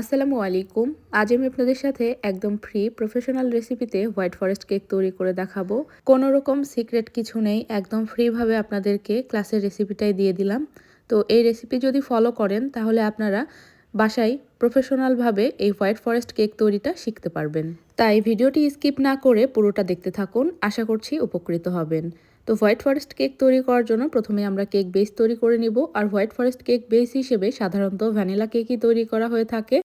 আসসালামু আলাইকুম। আজ আমি আপনাদের সাথে একদম ফ্রি প্রফেশনাল রেসিপিতে হোয়াইট ফরেস্ট কেক তৈরি করে দেখাবো। কোনো রকম সিক্রেট কিছু নেই, একদম ফ্রিভাবে আপনাদেরকে ক্লাসের রেসিপিটাই দিয়ে দিলাম। তো এই রেসিপি যদি ফলো করেন, তাহলে আপনারা বাসায় প্রফেশনালভাবে এই হোয়াইট ফরেস্ট কেক তৈরিটা শিখতে পারবেন। তাই ভিডিওটি স্কিপ না করে পুরোটা দেখতে থাকুন, আশা করছি উপকৃত হবেন। তো হোয়াইট ফরেস্ট কেক তৈরি করার জন্য প্রথমে আমরা কেক বেস তৈরি করে নিব। আর হোয়াইট ফরেস্ট কেক বেস হিসেবে সাধারণত ভ্যানিলা কেকই তৈরি করা হয়ে থাকে।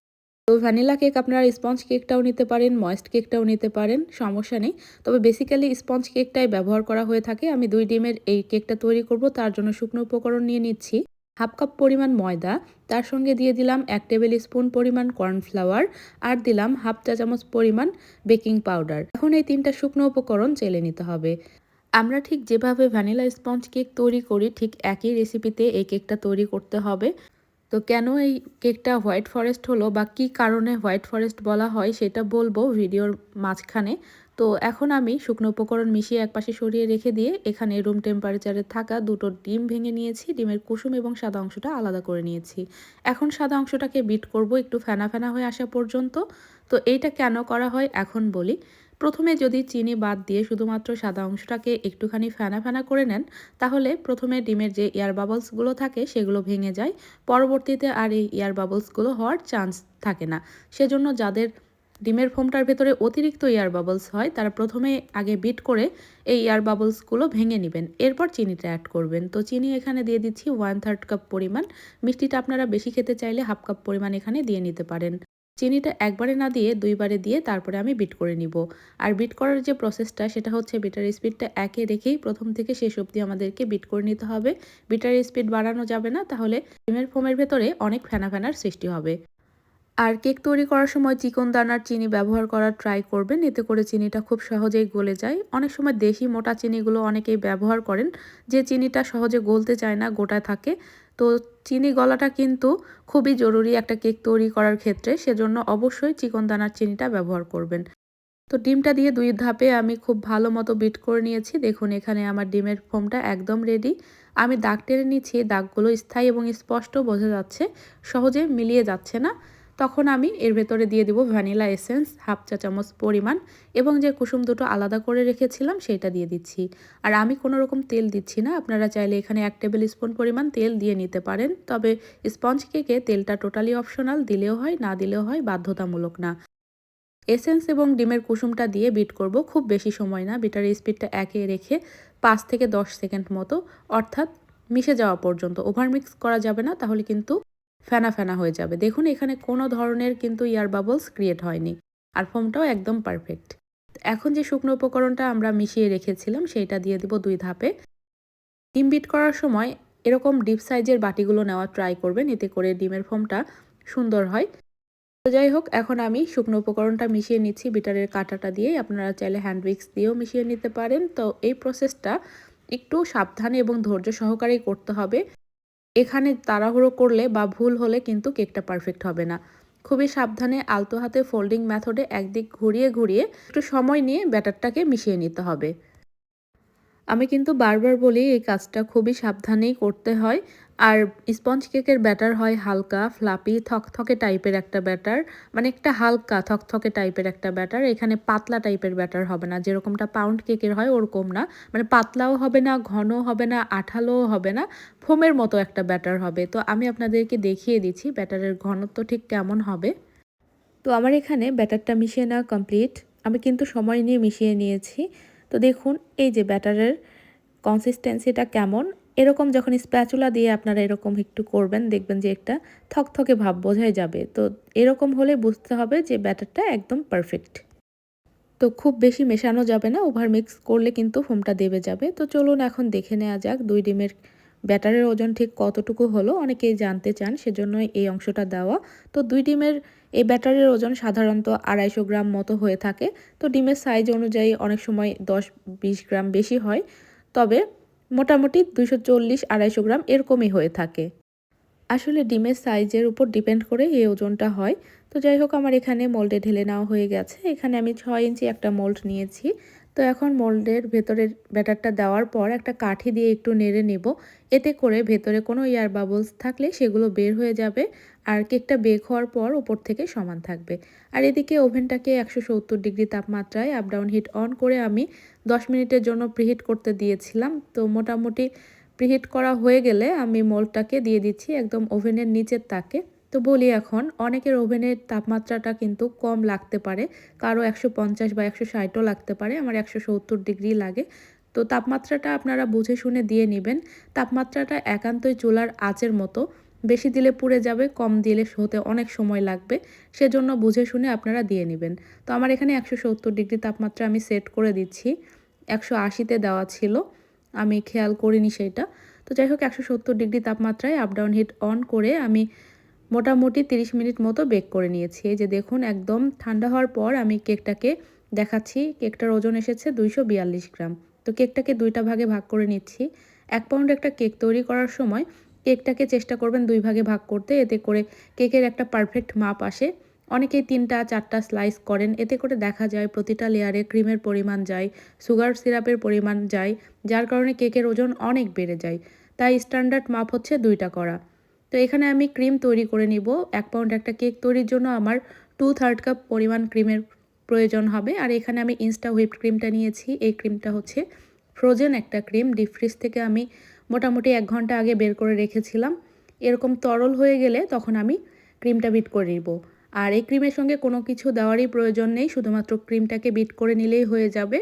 তো ভ্যানিলা কেক আপনারা স্পঞ্জ কেকটাও নিতে পারেন, ময়েস্ট কেকটাও নিতে পারেন, সমস্যা নেই। তবে বেসিক্যালি স্পঞ্জ কেকটাই ব্যবহার করা হয়ে থাকে। আমি দুই ডিমের এই কেকটা তৈরি করব, তার জন্য শুকনো উপকরণ নিয়ে নিচ্ছি। হাফ কাপ পরিমাণ ময়দা, তার সঙ্গে দিয়ে দিলাম এক টেবিল স্পুন পরিমাণ কর্নফ্লাওয়ার আর দিলাম হাফ চা চামচ পরিমাণ বেকিং পাউডার। এখন এই তিনটা শুকনো উপকরণ চেলে নিতে হবে। আমরা ঠিক যেভাবে ভ্যানিলা স্পঞ্জ কেক তৈরি করি, ঠিক একই রেসিপিতে এই কেকটা তৈরি করতে হবে। তো কেন এই কেকটা হোয়াইট ফরেস্ট হলো বা কি কারণে হোয়াইট ফরেস্ট বলা হয় সেটা বলব ভিডিওর মাঝখানে। তো এখন আমি শুকনো উপকরণ মিশিয়ে একপাশে সরিয়ে রেখে দিয়ে এখানে রুম টেম্পারেচারে থাকা দুটো ডিম ভেঙে নিয়েছি, ডিমের কুসুম এবং সাদা অংশটা আলাদা করে নিয়েছি। এখন সাদা অংশটাকে বিট করব একটু ফেনা ফেনা হয়ে আসা পর্যন্ত। তো এইটা কেন করা হয় এখন বলি। প্রথমে যদি চিনি বাদ দিয়ে শুধুমাত্র সাদা অংশটাকে একটুখানি ফেনা ফেনা করে নেন, তাহলে প্রথমে ডিমের যে এয়ার বাবলসগুলো থাকে সেগুলো ভেঙে যায়। পরবর্তীতে আর এই এয়ার বাবলসগুলো হওয়ার চান্স থাকে না। সেজন্য যাদের ডিমের ফোমটার ভেতরে অতিরিক্ত এয়ার বাবলস হয়, তারা প্রথমে আগে বিট করে এই এয়ার বাবলসগুলো ভেঙে নেবেন। এরপর চিনিটা অ্যাড করবেন। তো চিনি এখানে দিয়ে দিচ্ছি ওয়ান থার্ড কাপ পরিমাণ। মিষ্টিটা আপনারা বেশি খেতে চাইলে হাফ কাপ পরিমাণ এখানে দিয়ে নিতে পারেন। চিনিটা একবারে না দিয়ে দুইবারে দিয়ে তারপরে আমি বিট করে নিব। আর বিট করার যে প্রসেসটা সেটা হচ্ছে বিটার স্পিডটা একে রেখেই প্রথম থেকে শেষ অবধি আমাদেরকে বিট করে নিতে হবে। বিটার স্পিড বাড়ানো যাবে না, তাহলে ডিমের ফোমের ভেতরে অনেক ফেনা ফেনার সৃষ্টি হবে। আর কেক তৈরি করার সময় চিকন দানার চিনি ব্যবহার করার ট্রাই করবেন। এতে করে চিনিটা খুব সহজেই গলে যায়। অনেক সময় দেশি মোটা চিনিগুলো অনেকেই ব্যবহার করেন, যে চিনিটা সহজে গলতে চায় না, গোটায় থাকে। তো চিনি গলাটা কিন্তু খুবই জরুরি একটা কেক তৈরি করার ক্ষেত্রে, সেজন্য অবশ্যই চিকন দানার চিনিটা ব্যবহার করবেন। তো ডিমটা দিয়ে দুই ধাপে আমি খুব ভালো মতো বিট করে নিয়েছি। দেখুন, এখানে আমার ডিমের ফোমটা একদম রেডি আমি দাগ টেনে নিচ্ছি, দাগগুলো স্থায়ী এবং স্পষ্ট বোঝা যাচ্ছে। সহজে মিলিয়ে যাচ্ছে না। তখন আমি এর ভেতরে দিয়ে দিব ভ্যানিলা এসেন্স, হাফ চা চামচ পরিমাণ এবং যে কুসুম দুটো আলাদা করে রেখেছিলাম সেটা দিয়ে দিচ্ছি। আর আমি কোনো রকম তেল দিচ্ছি না, আপনারা চাইলে এখানে এক টেবিল স্পুন পরিমাণ তেল দিয়ে নিতে পারেন, তবে স্পঞ্জ কেকে তেলটা টোটালি অপশনাল, দিলেও হয়, না দিলেও হয়, বাধ্যতামূলক না। এসেন্স এবং ডিমের কুসুমটা দিয়ে বিট করব, খুব বেশি সময় না, বিটার স্পিডটা একে রেখে পাঁচ থেকে দশ সেকেন্ড মতো, অর্থাৎ মিশে যাওয়া পর্যন্ত। ওভার মিক্স করা যাবে না, তাহলে কিন্তু ফেনা ফেনা হয়ে যাবে। দেখুন, এখানে কোনো ধরনের কিন্তু ইয়ার বাবলস ক্রিয়েট হয়নি আর ফোমটাও একদম পারফেক্ট এখন যে শুকনো উপকরণটা আমরা মিশিয়ে রেখেছিলাম, সেইটা দিয়ে দিব দুই ধাপে। ডিম বিট করার সময় এরকম ডিপ সাইজের বাটিগুলো নেওয়া ট্রাই করবেন, এতে করে ডিমের ফোমটা সুন্দর হয়। তো যাই হোক, এখন আমি শুকনো উপকরণটা মিশিয়ে নিচ্ছি বিটারের কাঁটাটা দিয়ে আপনারা চাইলে হ্যান্ড উইক্স দিয়েও মিশিয়ে নিতে পারেন। তো এই প্রসেসটা একটু সাবধানে এবং ধৈর্য সহকারেই করতে হবে। এখানে তাড়াহুড়ো করলে বা ভুল হলে কিন্তু কেকটা পারফেক্ট হবে না। খুবই সাবধানে আলতো হাতে ফোল্ডিং মেথডে একদিক ঘুরিয়ে ঘুরিয়ে একটু সময় নিয়ে ব্যাটারটাকে মিশিয়ে নিতে হবে। আমি কিন্তু বারবার বলি, এই কাজটা খুবই সাবধানেই করতে হয়। আর স্পঞ্জ কেকের ব্যাটার হয় হালকা ফ্লাপি থকথকে টাইপের একটা ব্যাটার মানে একটা হালকা, থকথকে টাইপের একটা ব্যাটার এখানে পাতলা টাইপের ব্যাটার হবে না। যেরকমটা পাউন্ড কেকের হয়, ওরকম না। মানে পাতলাও হবে না ঘন হবে না, আঠালোও হবে না, ফোমের মতো একটা ব্যাটার হবে। তো আমি আপনাদেরকে দেখিয়ে দিচ্ছি ব্যাটারের ঘনত্ব ঠিক কেমন হবে। তো আমার এখানে ব্যাটারটা মিশিয়ে নেওয়া কমপ্লিট আমি কিন্তু সময় নিয়ে মিশিয়ে নিয়েছি। তো দেখুন, এই যে ব্যাটারের কনসিস্টেন্সিটা কেমন? এরকম যখন স্প্যাচুলা দিয়ে আপনারা এরকম একটু করবেন, দেখবেন যে একটা থকথকে ভাব বোঝাই যাবে। তো এরকম হলে বুঝতে হবে যে ব্যাটারটা একদম পারফেক্ট তো খুব বেশি মেশানো যাবে না ওভার মিক্স করলে কিন্তু ফোমটা দেবে যাবে। তো চলুন এখন দেখে নেওয়া যাক দুই ডিমের ব্যাটারের ওজন ঠিক কতটুকু হলো অনেকেই জানতে চান, সেজন্যই এই অংশটা দেওয়া। তো দুই ডিমের এই ব্যাটারির ওজন সাধারণত আড়াইশো গ্রাম মতো হয়ে থাকে। তো ডিমের সাইজ অনুযায়ী অনেক সময় দশ বিশ গ্রাম বেশি হয়। তবে মোটামুটি দুশো চল্লিশ আড়াইশো গ্রাম এরকমই হয়ে থাকে। আসলে ডিমের সাইজের উপর ডিপেন্ড করে এই ওজনটা হয়। তো যাই হোক, আমার এখানে মোল্ডে ঢেলে নেওয়া হয়ে গেছে। এখানে আমি ছয় ইঞ্চি একটা মোল্ড নিয়েছি। তো এখন মোল্ডের ভেতরের ব্যাটারটা দেওয়ার পর একটা কাঠি দিয়ে একটু নেড়ে নেব। এতে করে ভেতরে কোনো এয়ার বাবলস থাকলে সেগুলো বের হয়ে যাবে আর কেকটা বেক হওয়ার পর ওপর থেকে সমান থাকবে। আর এদিকে ওভেনটাকে একশো সত্তর ডিগ্রি তাপমাত্রায় আপ ডাউন হিট অন করে আমি দশ মিনিটের জন্য প্রিহিট করতে দিয়েছিলাম। তো মোটামুটি প্রিহিট করা হয়ে গেলে আমি মোল্ডটাকে দিয়ে দিচ্ছি একদম ওভেনের নিচের তাকে। তো বলি এখন, অনেকের ওভেনের তাপমাত্রাটা কিন্তু কম লাগতে পারে। কারও একশো পঞ্চাশ বা একশো ষাটও লাগতে পারে, আমার একশো সত্তর ডিগ্রি লাগে। তো তাপমাত্রাটা আপনারা বুঝে শুনে দিয়ে নেবেন। তাপমাত্রাটা একান্তই চুলার আঁচের মতো। বেশি দিলে পুড়ে যাবে, কম দিলে হতে অনেক সময় লাগবে। সেজন্য বুঝে শুনে আপনারা দিয়ে নেবেন। তো আমার এখানে একশো সত্তর ডিগ্রি তাপমাত্রা আমি সেট করে দিচ্ছি। একশো আশিতে দেওয়া ছিল। আমি খেয়াল করিনি সেটা। তো যাই হোক, একশো সত্তর ডিগ্রি তাপমাত্রায় আপ ডাউন হিট অন করে আমি মোটামুটি 30 মিনিট মতো বেক করে নিয়েছি। এই যে দেখুন, একদম ঠান্ডা হওয়ার পর আমি কেকটাকে দেখাচ্ছি। কেকটার ওজন এসেছে দুইশো বিয়াল্লিশ গ্রাম। তো কেকটাকে দুইটা ভাগে ভাগ করে নিচ্ছি। এক পাউন্ড একটা কেক তৈরি করার সময় কেকটাকে চেষ্টা করবেন দুই ভাগে ভাগ করতে। এতে করে কেকের একটা পারফেক্ট মাপ আসে। অনেকেই তিনটা, চারটা স্লাইস করেন। এতে করে দেখা যায় প্রতিটা লেয়ারে ক্রিমের পরিমাণ যায় সুগার সিরাপের পরিমাণ যায়, যার কারণে কেকের ওজন অনেক বেড়ে যায়। তাই স্ট্যান্ডার্ড মাপ হচ্ছে দুইটা করা। তো এখানে আমি ক্রিম তৈরি করে নিব। এক পাউন্ড একটা কেক তৈরির জন্য আমার টু থার্ড কাপ পরিমাণ ক্রিমের প্রয়োজন হবে। আর এখানে আমি ইনস্টা হুইপড ক্রিমটা নিয়েছি। এই ক্রিমটা হচ্ছে ফ্রোজেন একটা ক্রিম ডিপ ফ্রিজ থেকে আমি মোটামুটি এক ঘণ্টা আগে বের করে রেখেছিলাম। এরকম তরল হয়ে গেলে তখন আমি ক্রিমটা বিট করে নিব। আর এই ক্রিমের সঙ্গে কোনো কিছু দেওয়ারই প্রয়োজন নেই। শুধুমাত্র ক্রিমটাকে বিট করে নিলেই হয়ে যাবে।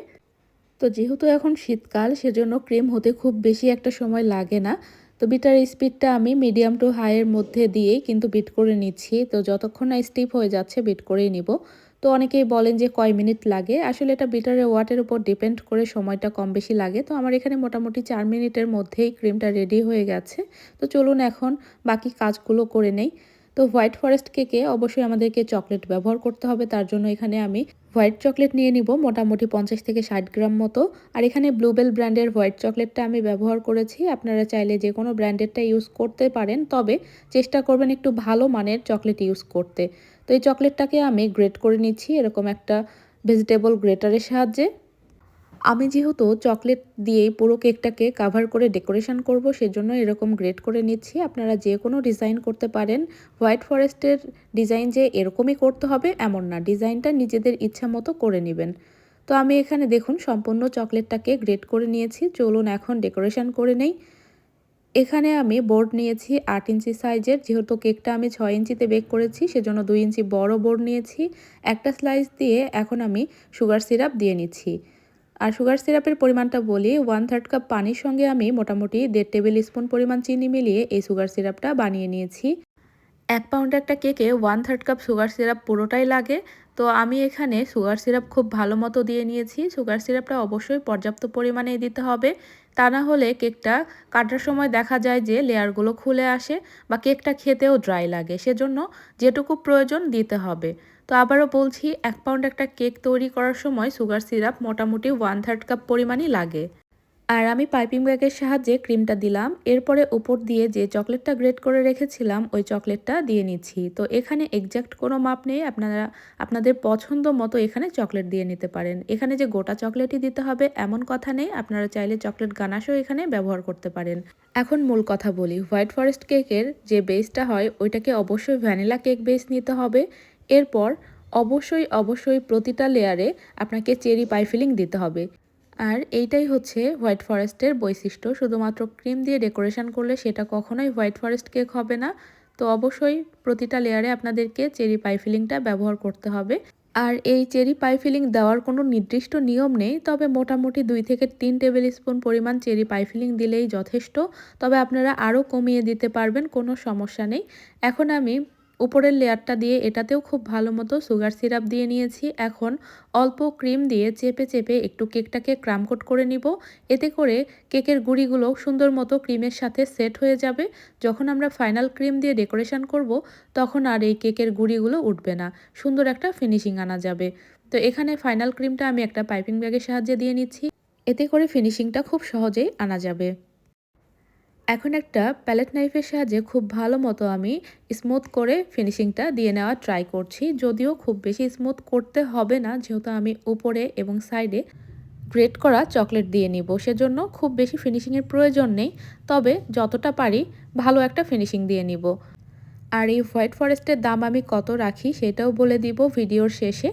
তো যেহেতু এখন শীতকাল, সেজন্য ক্রিম হতে খুব বেশি একটা সময় লাগে না। তো বিটার স্পিডটা আমি মিডিয়াম টু হাইয়ের মধ্যে দিয়েই কিন্তু বিট করে নিচ্ছি। তো যতক্ষণ না স্টিপ হয়ে যাচ্ছে বিট করেই নিব। তো অনেকেই বলেন যে কয় মিনিট লাগে? আসলে এটা বিটারের ওয়াটের উপর ডিপেন্ড করে সময়টা কম বেশি লাগে। তো আমার এখানে মোটামুটি চার মিনিটের মধ্যেই ক্রিমটা রেডি হয়ে গেছে। তো চলুন এখন বাকি কাজগুলো করে নেই। তো হোয়াইট ফরেস্ট কেকে অবশ্যই আমাদেরকে চকলেট ব্যবহার করতে হবে। তার জন্য এখানে আমি হোয়াইট চকলেট নিয়ে নিব, মোটামুটি পঞ্চাশ থেকে ষাট গ্রাম মতো। আর এখানে ব্লুবেল ব্র্যান্ডের হোয়াইট চকলেটটা আমি ব্যবহার করেছি। আপনারা চাইলে যে কোনো ব্র্যান্ডেরটা ইউজ করতে পারেন, তবে চেষ্টা করবেন একটু ভালো মানের চকলেট ইউজ করতে। তো এই চকলেটটাকে আমি গ্রেট করে নিচ্ছি, এরকম একটা ভেজিটেবল গ্রেটারের সাহায্যে। আমি যেহেতু চকলেট দিয়েই পুরো কেকটাকে কাভার করে ডেকোরেশন করব, সেজন্য এরকম গ্রেড করে নিচ্ছি। আপনারা যে কোনো ডিজাইন করতে পারেন। হোয়াইট ফরেস্টের ডিজাইন যে এরকমই করতে হবে, এমন না। ডিজাইনটা নিজেদের ইচ্ছা মতো করে নেবেন। তো আমি এখানে দেখুন, সম্পূর্ণ চকলেটটাকে গ্রেড করে নিয়েছি। চলুন এখন ডেকোরেশন করে নেই। এখানে আমি বোর্ড নিয়েছি আট ইঞ্চি সাইজের যেহেতু কেকটা আমি ছয় ইঞ্চিতে বেক করেছি, সেজন্য দুই ইঞ্চি বড় বোর্ড নিয়েছি। একটা স্লাইস দিয়ে এখন আমি সুগার সিরাপ দিয়ে নিচ্ছি। আর সুগার সিরাপের পরিমাণটা বলি ওয়ান থার্ড কাপ পানির সঙ্গে আমি মোটামুটি দেড় টেবিল স্পুন পরিমাণ চিনি মিলিয়ে এই সুগার সিরাপটা বানিয়ে নিয়েছি। এক পাউন্ড একটা কেকে one third cup sugar syrup পুরোটাই লাগে। তো আমি এখানে সুগার সিরাপ খুব ভালো মতো দিয়ে নিয়েছি। সুগার সিরাপটা অবশ্যই পর্যাপ্ত পরিমাণে দিতে হবে। তা না হলে কেকটা কাটার সময় দেখা যায় যে লেয়ারগুলো খুলে আসে বা কেকটা খেতেও ড্রাই লাগে। সেজন্য যেটুকু প্রয়োজন দিতে হবে। তো আবারও বলছি, এক পাউন্ড একটা কেক তৈরি করার সময় সুগার সিরাপ মোটামুটি ওয়ান থার্ড কাপ পরিমাণই লাগে। আর আমি পাইপিং ব্যাগের সাহায্যে ক্রিমটা দিলাম। এরপরে উপর দিয়ে যে চকলেটটা গ্রেট করে রেখেছিলাম, ওই চকলেটটা দিয়ে নিচ্ছি। তো এখানে এক্স্যাক্ট কোনো মাপ নেই, আপনারা, আপনাদের পছন্দ মতো এখানে চকলেট দিয়ে নিতে পারেন। এখানে যে গোটা চকলেটই দিতে হবে, এমন কথা নেই, আপনারা চাইলে চকলেট গানাশও এখানে ব্যবহার করতে পারেন। এখন মূল কথা বলি হোয়াইট ফরেস্ট কেকের যে বেসটা হয়, ওইটাকে অবশ্যই ভ্যানিলা কেক বেস নিতে হবে। এরপর অবশ্যই অবশ্যই প্রতিটা লেয়ারে আপনাকে চেরি পাই ফিলিং দিতে হবে। আর এইটাই হচ্ছে হোয়াইট ফরেস্টের বৈশিষ্ট্য। শুধুমাত্র ক্রিম দিয়ে ডেকোরেশন করলে সেটা কখনোই হোয়াইট ফরেস্ট কেক হবে না। তো অবশ্যই প্রতিটা লেয়ারে আপনাদেরকে চেরি পাই ফিলিংটা ব্যবহার করতে হবে। আর এই চেরি পাই ফিলিং দেওয়ার কোনো নির্দিষ্ট নিয়ম নেই, তবে মোটামুটি দুই থেকে তিন টেবিল স্পুন পরিমাণ চেরি পাই ফিলিং দিলেই যথেষ্ট। তবে আপনারা আরও কমিয়ে দিতে পারবেন, কোনো সমস্যা নেই। এখন আমি উপরের লেয়ারটা দিয়ে এটাতেও খুব ভালো মতো সুগার সিরাপ দিয়ে নিয়েছি। এখন অল্প ক্রিম দিয়ে চেপে চেপে একটু কেকটাকে ক্রামকোট করে নিব। এতে করে কেকের গুঁড়িগুলো সুন্দর মতো ক্রিমের সাথে সেট হয়ে যাবে। যখন আমরা ফাইনাল ক্রিম দিয়ে ডেকোরেশন করব, তখন আর এই কেকের গুঁড়িগুলো উঠবে না। সুন্দর একটা ফিনিশিং আনা যাবে। তো এখানে ফাইনাল ক্রিমটা আমি একটা পাইপিং ব্যাগের সাহায্যে দিয়ে নিচ্ছি। এতে করে ফিনিশিংটা খুব সহজেই আনা যাবে। এখন একটা প্যালেট নাইফের সাহায্যে খুব ভালো মতো আমি স্মুথ করে ফিনিশিংটা দিয়ে নেওয়া ট্রাই করছি। যদিও খুব বেশি স্মুথ করতে হবে না, যেহেতু আমি উপরে এবং সাইডে গ্রেট করা চকলেট দিয়ে নিব। সেজন্য খুব বেশি ফিনিশিংয়ের প্রয়োজন নেই, তবে যতটা পারি ভালো একটা ফিনিশিং দিয়ে নিব। আর এই হোয়াইট ফরেস্টের দাম আমি কত রাখি সেটাও বলে দিব ভিডিওর শেষে।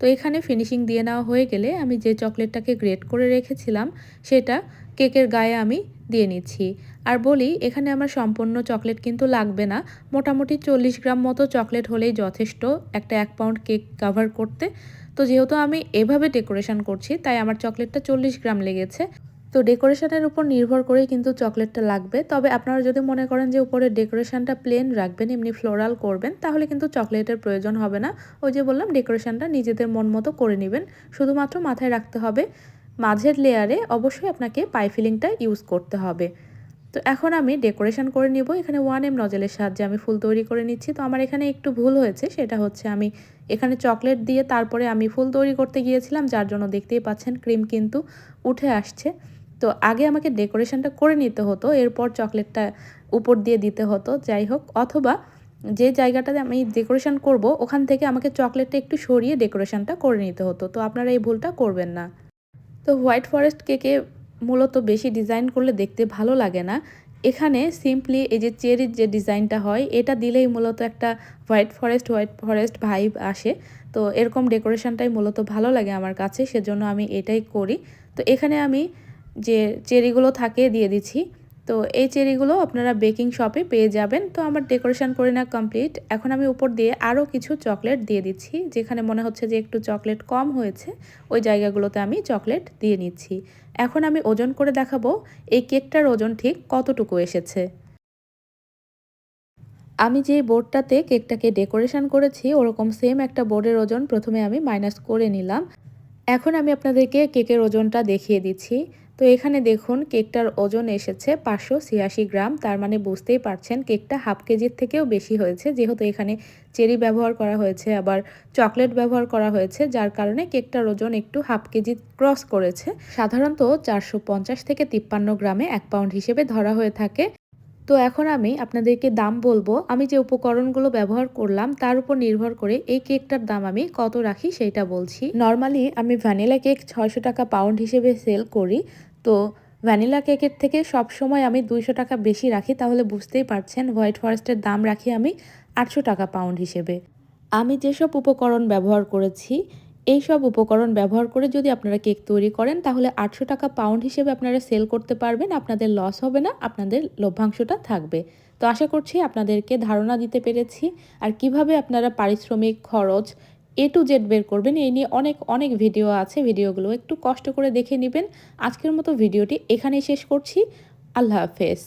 তো এখানে ফিনিশিং দিয়ে নেওয়া হয়ে গেলে আমি যে চকলেটটাকে গ্রেট করে রেখেছিলাম, সেটা কেকের গায়ে আমি দিয়ে নিচ্ছি। আর বলি, এখানে আমার সম্পূর্ণ চকলেট কিন্তু লাগবে না। মোটামুটি চল্লিশ গ্রাম মতো চকলেট হলেই যথেষ্ট একটা এক পাউন্ড কেক কাভার করতে। তো যেহেতু আমি এভাবে ডেকোরেশন করছি, তাই আমার চকলেটটা চল্লিশ গ্রাম লেগেছে। তো ডেকোরেশনের উপর নির্ভর করেই কিন্তু চকলেটটা লাগবে। তবে আপনারা যদি মনে করেন যে উপরে ডেকোরেশনটা প্লেন রাখবেন, এমনি ফ্লোরাল করবেন, তাহলে কিন্তু চকলেটের প্রয়োজন হবে না। ওই যে বললাম, ডেকোরেশনটা নিজেদের মন মতো করে নেবেন। শুধুমাত্র মাথায় রাখতে হবে, মাঝের লেয়ারে অবশ্যই আপনাকে পাই ফিলিংটা ইউজ করতে হবে। তো এখন আমি ডেকোরেশন করে নিব। এখানে ওয়ান এম নজেলের সাহায্যে আমি ফুল তৈরি করে নিচ্ছি। তো আমার এখানে একটু ভুল হয়েছে, সেটা হচ্ছে আমি এখানে চকলেট দিয়ে তারপরে আমি ফুল তৈরি করতে গিয়েছিলাম, যার জন্য দেখতেই পাচ্ছেন ক্রিম কিন্তু উঠে আসছে। তো আগে আমাকে ডেকোরেশনটা করে নিতে হতো, এরপর চকলেটটা উপর দিয়ে দিতে হতো, যাই হোক। অথবা যে জায়গাটাতে আমি ডেকোরেশন করব, ওখান থেকে আমাকে চকলেটটা একটু সরিয়ে ডেকোরেশনটা করে নিতে হতো। তো আপনারা এই ভুলটা করবেন না। তো হোয়াইট ফরেস্ট কেকে মূলত বেশি ডিজাইন করলে দেখতে ভালো লাগে না। এখানে সিম্পলি এই যে চেরির যে ডিজাইনটা হয়, এটা দিলেই মূলত একটা white forest white forest vibe আসে। তো এরকম ডেকোরেশনটাই মূলত ভালো লাগে আমার কাছে, সেজন্য আমি এটাই করি। তো এখানে আমি যে চেরিগুলো থাকে দিয়ে দিচ্ছি। তো এই চেরিগুলো আপনারা বেকিং শপে পেয়ে যাবেন। তো আমার ডেকোরেশন করে না কমপ্লিট। এখন আমি উপর দিয়ে আরও কিছু চকলেট দিয়ে দিচ্ছি, যেখানে মনে হচ্ছে যে একটু চকলেট কম হয়েছে। ওই জায়গাগুলোতে আমি চকলেট দিয়ে নিচ্ছি। এখন আমি ওজন করে দেখাবো, এই কেকটার ওজন ঠিক কতটুকু এসেছে। আমি যে বোর্ডটাতে কেকটাকে ডেকোরেশন করেছি, ওরকম সেম একটা বোর্ডের ওজন প্রথমে আমি মাইনাস করে নিলাম। এখন আমি আপনাদেরকে কেকের ওজনটা দেখিয়ে দিচ্ছি। তো এখানে দেখুন, কেকটার ওজন এসেছে পাঁচশো ছিয়াশি গ্রাম। তার মানে বুঝতেই পারছেন, কেকটা হাফ কেজির থেকেও বেশি হয়েছে। যেহেতু এখানে চেরি ব্যবহার করা হয়েছে, আবার চকলেট ব্যবহার করা হয়েছে, যার কারণে কেকটার ওজন একটু হাফ কেজি ক্রস করেছে। সাধারণত চারশো পঞ্চাশ থেকে তিপ্পান্ন গ্রামে এক পাউন্ড হিসেবে ধরা হয়ে থাকে। তো এখন আমি আপনাদেরকে দাম বলব, আমি যে উপকরণগুলো ব্যবহার করলাম, তার উপর নির্ভর করে এই কেকটার দাম আমি কত রাখি সেটা বলছি। নর্মালি আমি ভ্যানিলা কেক ছয়শো টাকা পাউন্ড হিসেবে সেল করি। তো ভ্যানিলা কেকের থেকে সব সময় আমি দুইশো টাকা বেশি রাখি, তাহলে বুঝতেই পারছেন হোয়াইট ফরেস্টের দাম রাখি আমি আটশো টাকা পাউন্ড হিসেবে। আমি যেসব উপকরণ ব্যবহার করেছি এই সব উপকরণ ব্যবহার করে যদি আপনারা কেক তৈরি করেন, তাহলে আটশো টাকা পাউন্ড হিসেবে আপনারা সেল করতে পারবেন, আপনাদের লস হবে না, আপনাদের লভ্যাংশটা থাকবে। তো আশা করছি আপনাদেরকে ধারণা দিতে পেরেছি, আর কীভাবে আপনারা পারিশ্রমিক খরচ এ টু জেড বের করবেন, এই নিয়ে অনেক অনেক ভিডিও আছে ভিডিওগুলো একটু কষ্ট করে দেখে নেবেন। আজকের মতো ভিডিওটি এখানেই শেষ করছি। আল্লাহ হাফেজ।